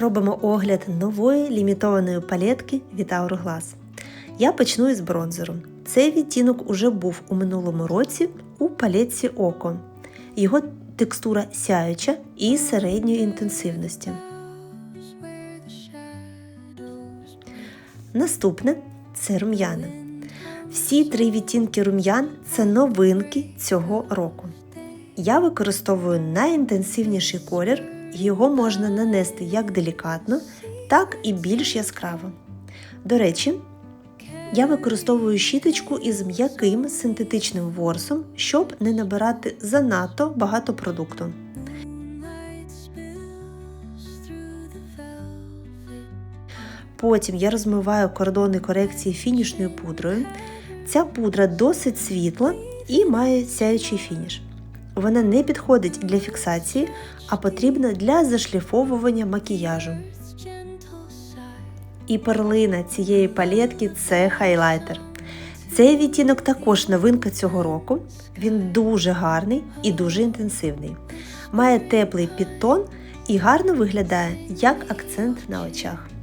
Робимо огляд нової лімітованої палетки від Hourglass. Я почну із бронзеру. Цей відтінок уже був у минулому році у палетці Око. Його текстура сяюча і середньої інтенсивності. Наступне це рум'яна. Всі три відтінки рум'ян це новинки цього року. Я використовую найінтенсивніший колір, його можна нанести як делікатно, так і більш яскраво. До речі, я використовую щіточку із м'яким синтетичним ворсом, щоб не набирати занадто багато продукту. Потім я розмиваю кордони корекції фінішною пудрою. Ця пудра досить світла і має сяючий фініш. Вона не підходить для фіксації, а потрібна для зашліфовування макіяжу. І перлина цієї палетки це хайлайтер. Цей відтінок також новинка цього року. Він дуже гарний і дуже інтенсивний. Має теплий підтон і гарно виглядає як акцент на очах.